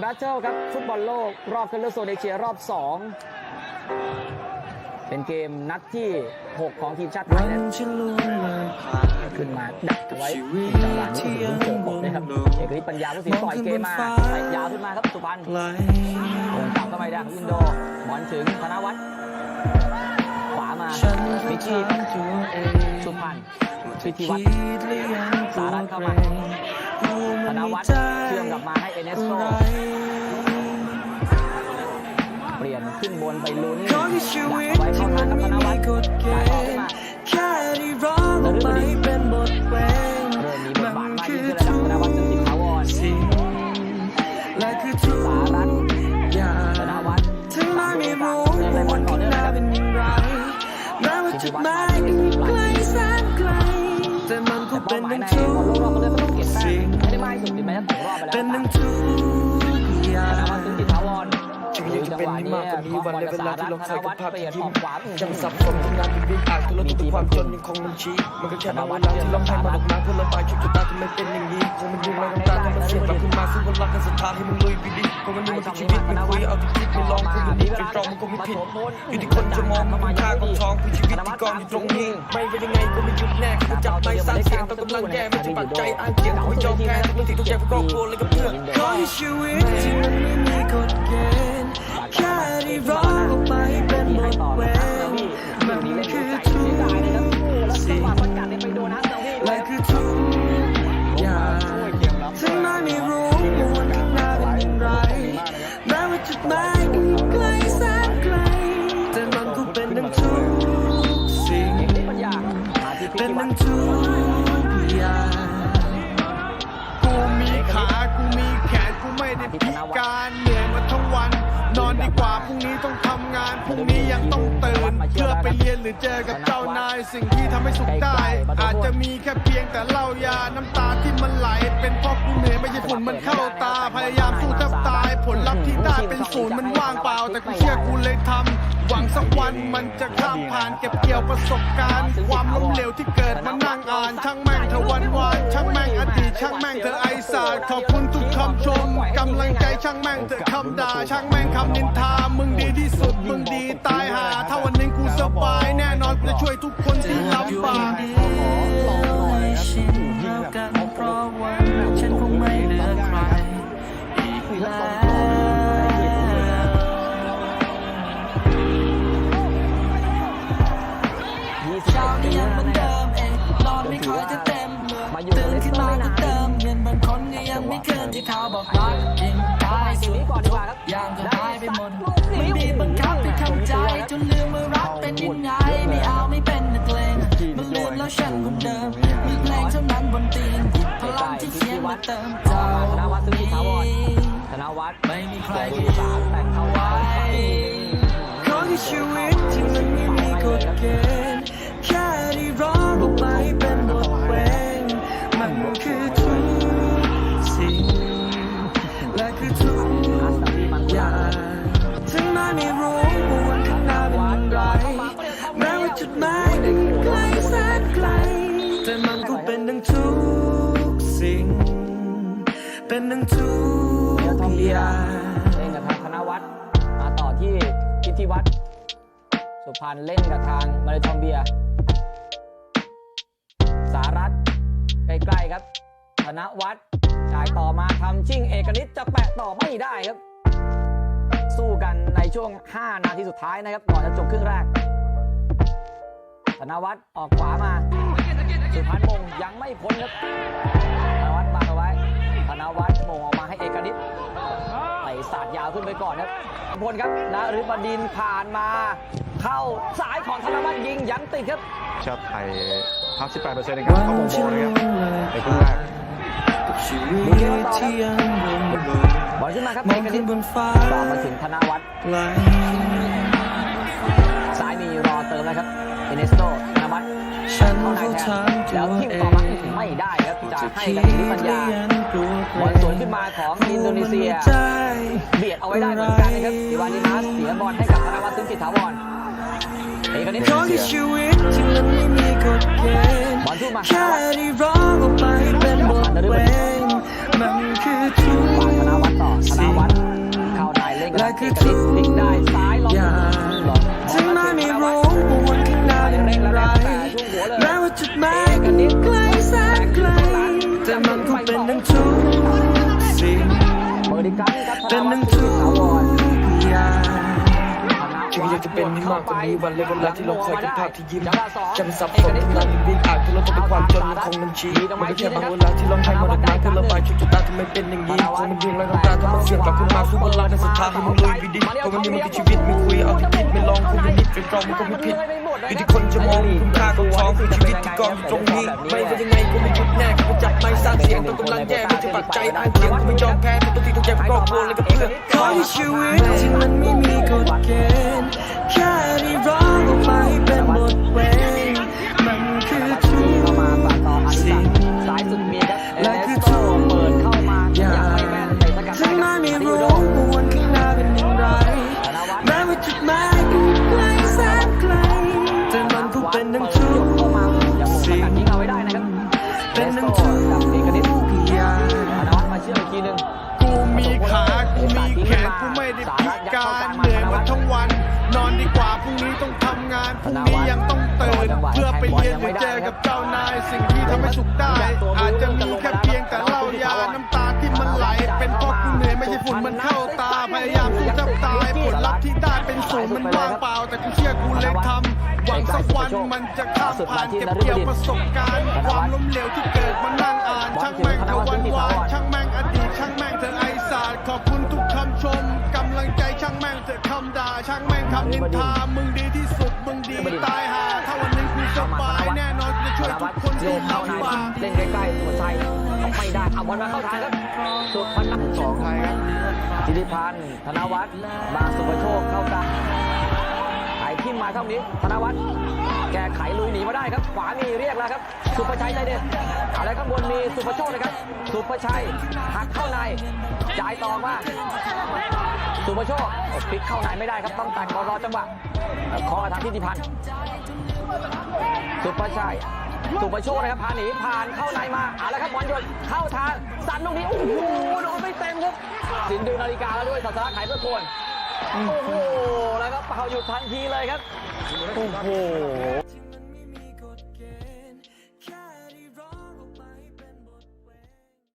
แบทเทิลครับฟุตบอลโลก รอบคัดเลือกโซนเอเชียรอบ 2 เป็นเกมนัดที่ 6 ของทีมชาติไทยนะขึ้นมาดักไว้จังหวะนี้ถึงเจอผมนะครับเอกฤทธิ์ปัญญาผู้สิงห์ปล่อยเกมมาใส่ยาวขึ้นมาครับสุพรรณโงกลับเข้าไปดักอินโดบอลถึงธนวัฒน์ขวามามิชชี่สุพรรณพิธีวัฒน์สารัตเข้ามา ธนวัฒน์เชื่อมกลับมาให้เอเนสโตเปลี่ยนขึ้นบนไปลุ้นดักไว้เข้าที่ทามังนกับธนวัฒน์กฎเกจ่ายต่อณขึ้นมาแค่ได้ร้องออกไปเป็นบทเพลงเริ่มมีบทบาทมากยิ่งขึ้นระดับธนวัฒน์จึงสิทธาวรสิ่งและคือสารัตน์อย่างธนวัฒน์ถึงแม้ไม่รู้ว่าบอวันข้างหน้านเป็นอย่างไรแม้ว่าจุดหมายไกลแสนไกลแต่มันก็เป็นหมายทั้งทุกข์ แต้สิ่มงไม่ได้มากที่สุดถึงแม้จะตกรอบไปแล้วเป็นก็ทั้ตางมทุกอย่าธนงวัฒน์ถึงสิทธาวรชีวิตจะเป็นมากกว่านี้วันและเวลาที่ลงใส่กับภาพเปลี่ยนยิ้อมอกขวายังสับสนทำงานเป็นวิอาจตัวลดตัว ความจนยังคงมันชี้มันก็แค่บาเวลาที่ร้องไห้มาออกมาเพื่อระบายชุดชะตาทำไม่เป็นอย่างนี้คงมันยุ่งแล้วน้ำตาทำมันเสียกลับขึ้นมาซึ่งวันรักกันสุดท้ายให้มันลุยไปดิคงมันดูมันเป็นชีวิตไม่คุยเอาที่คิดไม่ลองพูดอยู่ดีเป็นตรองมันก็ไม่ผิดอยู่ที่คนจะมองมันค่าของท้องคือชีวิตที่กองอยู่ตรงนี้ไม่เป็นยังไงก็ไม่หยุดแน่คือจับไม่สร้างเสียงต้องกำลังแย่ไม่ใช่ปัจจัยอ้างเกียรติไม่ยอมแพ้ทุกสิ่งทุกอย่างเพื่อครอบครัวและก็เพื่อนขอให้ชีวิตที่มันไม่มีกฎเกณฑ์แค่ได้ร้องออกไป เพื่อไปเรียนหรือเจอกับเจ้านายสิ่งที่ทำให้สุขได้ อาจจะมีแค่เพียงแต่เหล้ายาน้ำตาที่มันไหล เป็นเพราะกูเหนื่อยไม่ใช่ฝุ่นมันเข้าตา พยายามสู้แทบตาย ผลลัพธ์ที่ได้เป็นศูนย์มันว่างเปล่า แต่กูเชื่อกูเลยทำหวังสักวันมันจะข้ามผ่านเก็บเกี่ยวประสบการณ์ ความล้มเหลวที่เกิดมานั่งอ่านช่างแม่งเธอวันวานช่างแม่งอดีตช่างแม่งเธอไอศาสตร์ขอบคุณทุกคำชมกำลังใจช่างแม่งเธอคำด่าช่างแม่งคำนินทามึงดีที่สุดมึงดีตายหา ทุกคนที่ลำบากเดียวให้ชินแล้วกันเพราะวันฉันคงไม่เหลือใครอีกแล้วเช้านี้ยังเหมือนเดิมเองนอนไม่ค่อยจะเต็มตื่นขึ้นมาก็เติมเงินบางคนก็ยังไม่คืนที่เขาบอกรักยิ่งตายสุดทุกอย่างก็หายไปหมดไม่บีบบังคับให้ทำใจจนลืมว่ารักเป็นยังไง เขียนมาเติมเจ้าธนวัฒน์ถึงสิทาวรธนวัฒน์ไม่มีใครเบอที่สามแต่งเขาไว้ขอให้ชีวิตที่มันไม่มีกฎเกณฑ์แค่ได้ร้องออกไปเป็นบทเพลงมันคือทุกสิ่ง และคือทุกอย่างถึงแม้ไม่รู้ว่าวันข้างหน้าเป็นอย่างไรแม้ว่าจุดหมายนั้นไกลแสนไกลแต่มันก็เป็นทั้งทุ่ง เป็นทั้งทุเดี๋ยวทอมกเบีอย่างเล่นกับทางธนวัฒน์มาต่อที่พิธีวัฒน์สุพรรณเล่นกับทางมาเลทอมเบีย สารัตใกล้ๆครับ ธนวัฒน์จ่ายต่อมาทำชิ่งเอกนิตจะแปะต่อไม่ได้ครับ สู้กันในช่วง 5 นาทีสุดท้ายนะครับก่อนจะจบครึ่งแรก ธนวัฒน์ออกขวามา สุพรรณมงยังไม่พ้นครับ วัฒน์มงออกมาให้เอกนิตไต่สาดยาวขึ้นไปก่อนครับพลครับนฤบดินทร์ผ่านมา เข้าสายของธนวัฒน์ยิงยังติดครับชาติไทยพัก18%ในการเข้ามงโบนะครับในครึ่งแรกกับชีวิตที่ยังวนเวียนบอลขึ้นมาครับมเอองกนิขึ้ตนบนฟ้าต่อมาถึงธนวัฒน์ไกล ซ้ายมีรอเติมนะครับเอเนสโตธนวัฒน์ฉันเข้าในก็แทนถามตัแล้ววทิ้งเอต่องมาไม่ได้ครับจะจะให้คิดกับอิทธิปัญญาและยังกลัวเกบรอลงสวนขึ้นมาของอินโดนีเซียใจเบียดเอาไว้ได้เหมือนกันนะครับดิวานินัสเสียบอลให้กับธนวัฒน์ซึ่งจิตถาวรเอกนิตขอให้ชีวิตที่มันไม่มีกฎเกณฑ์บอลทุ่มมาแค่ได้ร้องออกไปเป็นบทเพลงมันคือทุกขวาธนวัฒน์ต่อธนวัฒน์เข้าในเล่นกับเอกนิดพลิกได้ซ้ายลองลอง ฉันไม่ไม่รู้ว่าวันข้างหน้าเป็นอย่างไรแม้ว่าจุดหมายมันไกลแสนไกล แต่มันก็เป็นนังทุกสิ่งเป็นนังทุก อยากจะเป็นให้มากกว่านี้วันเลยเวลาที่เราคอยทุกภาพที่ยิ้มจังหวะสองจะเป็นสับสนพลังวิ่งอาจจะลดเป็นความจนของมันชีมันก็แค่บางเวลาที่เราให้มันออกมาเพื่อระบายชุดตาที่ไม่เป็นอย่างนี้คงมันยิงแล้วน้ำตาถ้ามันเสียงกลับขึ้นมาสู้พลังในศรัทธาที่มึงลุยไปดิคงมันนี่มันคือชีวิตไม่คุยเอาที่คิดไม่ลองคงไม่นิดเป็นรองมันก็ไม่ผิดอยู่ที่คนจะมองคุณค่าของท้องคือชีวิตที่กองอยู่ตรงนี้ไม่ว่ายังไงกูไม่หยุดแน่กูจับไม้สร้างเสียงต้องกำลังแย่ไม่จะปักใจอ้างเสียงกูไม่ยอมแพ้ทุกทีทุกใจครอบครัวเลยกับเพื่อนขอให้ชีวิตที่มันไม่มี กฎเกณฑ์แค่ได้ร้องออกมาให้เป็นบทเพลงมันคือทุกเข้ามาปาดต่ออธิศักดิ์ซ้ายสุดมีครับเอเนสโตเปิดเข้ามายังไม่แม่นเตะสกัดฉัได้นคไม่รั มีขา กูมีแขน กูไม่ได้พิการเหนื่อยมาทั้งวัน นอนดีกว่าพรุ่งนี้ต้องทำงาน พรุ่งนี้ยังต้องตื่นเพื่อไปเรียนหรือเจอกับเจ้านาย สิ่งที่ทำให้สุขได้ อาจจะมีแค่เพียงแต่เหล้ายา น้ำตาที่มันไหล เป็นเพราะกูเหนื่อยไม่ใช่ฝุ่นมันเข้าตา พยายามสู้แทบตาย ผลลัพธ์ที่ได้เป็นศูนย์มันว่างเปล่า แต่กูเชื่อกูเล็กทำ หวังสักวันมันจะข้ามผ่านเก็บเกี่ยวประสบการณ์ ความล้มเหลวที่เกิดมานั่งอ่าน ช่างแม่งเธอวันวานช่างแม่งอดีตช่าง ขอบคุณทุกคำชมกำลังใจช่างแม่งเธอคำด่าช่างแม่งคำนินทามึงดีที่สุดมึงดีตายหาถ้าวันหนึงกูสบายแน่นอนจะช่วยทุกคนโยที่กเข้าในลำบาเล่นใกล้ๆหัวใจไม่ได้เอาบอลมาเข้าทางครับสุดพันนัสองไทยครับธิริพันธ์ธนวัฒน์มาสุภโชคเข้ากลาง ไอ้ที่มาเท่านี้ธนวัฒน์แก้ไขลุยหนีมาได้ครับ ขวามีเรียกแล้วครับ สุภชัยใจเด็ดอะไรข้างบนมีสุภโชคนะครับ สุภชัยหักเข้าในจ่ายต่อมาสุภโชคพลิกเข้าในไม่ได้ครับต้องตัดบอรอจังหวะคอทางทิติพันธ์สุภชัยสุภโชคนะครับพาหนีผ่านเข้าในมาเอาละครับบอลหยดเข้าทางสันตรงนี้โอ้โหโดนไม่เต็มครับสินดูนาฬิกาแล้วด้วยศาสนาไขเพื่อโคน โอ้โห แล้วก็เป่าหยุดทันทีเลยครับ โอ้โห